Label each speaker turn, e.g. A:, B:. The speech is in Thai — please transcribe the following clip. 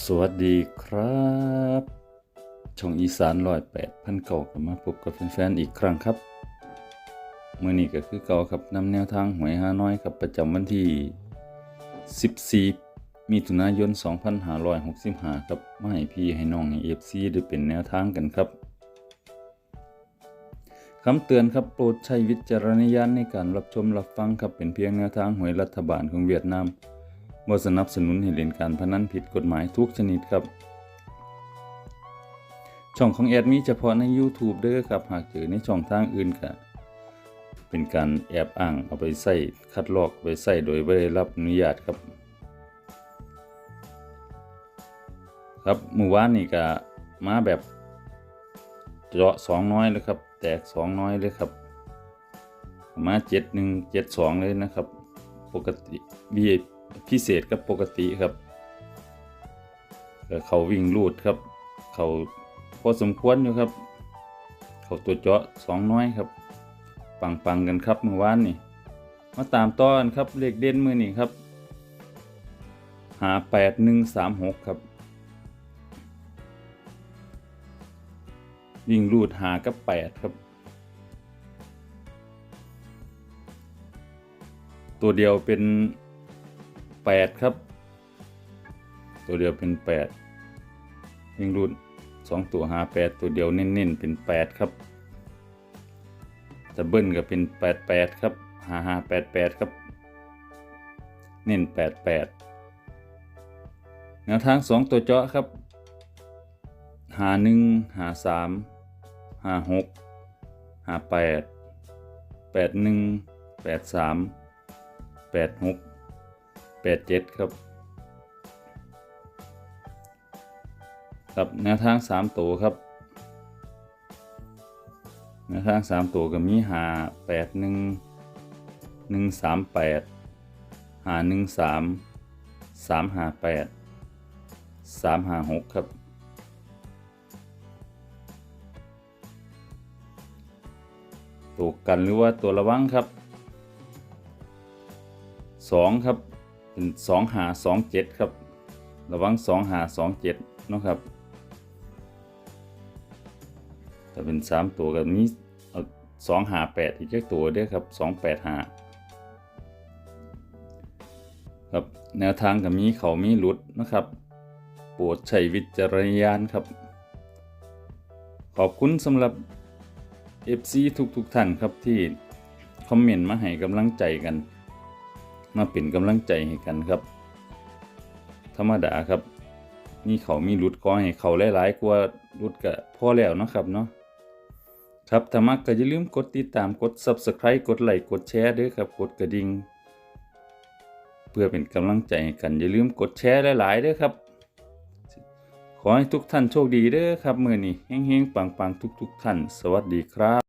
A: สวัสดีครับ ช่องอีสานร้อยแปดพันเก่ากับมาพบกับแฟนๆอีกครั้งครับเมื่อนี้ก็คือเก่าครับนำแนวทางหวยฮาน้อยครับประจำวันที่ 14 มิถุนายน 2565 ครับมาให้พี่ให้น้องให้เอฟซีได้เป็นแนวทางกันครับคำเตือนครับโปรดใช้วิจารณญาณในการรับชมรับฟังครับเป็นเพียงแนวทางหวยรัฐบาลของเวียดนาม บ่สนับสนุนให้เล่นการพนันผิดกฎหมายทุกชนิดครับ ช่องของแอดมีเฉพาะใน YouTube เด้อครับหากเจอในช่องทางอื่นก็เป็นการแอบอ้างเอาไปใส่คัดลอกไปใส่โดยไม่ได้รับอนุญาตครับ ครับเมื่อวานนี่ก็มาแบบเจาะสองน้อยเลยครับ แตกสองน้อยเลยครับ มาเจ็ดหนึ่งเจ็ดสองเลยนะครับ ปกติ VIP พิเศษกับปกติครับเขาวิ่งรูดครับ เขาพอสมควรอยู่ครับ เขาตัวเจาะสองน้อยครับ ปังปังๆกันครับเมื่อวานนี่มาตามต้อนครับเลขเด่นมือนี่ครับ หาแปดหนึ่งสามหกครับ วิ่งรูดหากับแปดครับ ตัวเดียวเป็น แปดครับ ตัวเดียวเป็นแปดวิ่งรูดสองตัวหาแปดตัวเดียวเน้นๆเป็นแปดครับจะเบิลก็เป็นแปดแปดครับหาหาแปดแปดครับ เน้นแปดแปดแนวทางสองตัวเจาะครับหาหนึ่งหาสามหาหกหาแปดแปดหนึ่งแปดสามแปดหก แปดเจ็ดครับครับแนวทางสามตัวครับแนวทางสามตัวก็มีหาแปดหนึ่งหนึ่งสามแปดหาหนึ่งสามสามหาแปดสามหาหกครับตัวกันหรือว่าตัวระวังครับสองครับ เป็นสองหาสองเจ็ดครับ ระวังสองหาสองเจ็ดนาะครับถ้าเป็นสามตัวกับนี้เอาสองหาแปดอีกแค่ตัวเด้ครับสองแปดหาครับแนวทางกับมีเขามีหลุดนะครับโปรดใช้วิจารณญาณครับ ขอบคุณสำหรับ FC ทุกๆท่านครับที่คอมเมนต์มาให้กำลังใจกัน มาเป็นกำลังใจให้กันครับ ธรรมดาครับมีเขามีรุดก็ให้เขาหลายๆกว่ารุดก็พอแล้วนะครับเนาะครับถ้ามักก็อย่าลืมกดติดตามกด Subscribe กดไลค์กดแชร์ด้วยครับ กดกระดิ่งเพื่อเป็นกำลังใจให้กัน อย่าลืมกดแชร์หลายๆด้วยครับ ขอให้ทุกท่านโชคดีเด้อครับ มื้อนี้เฮงๆปังๆทุก ๆ ท่าน สวัสดีครับ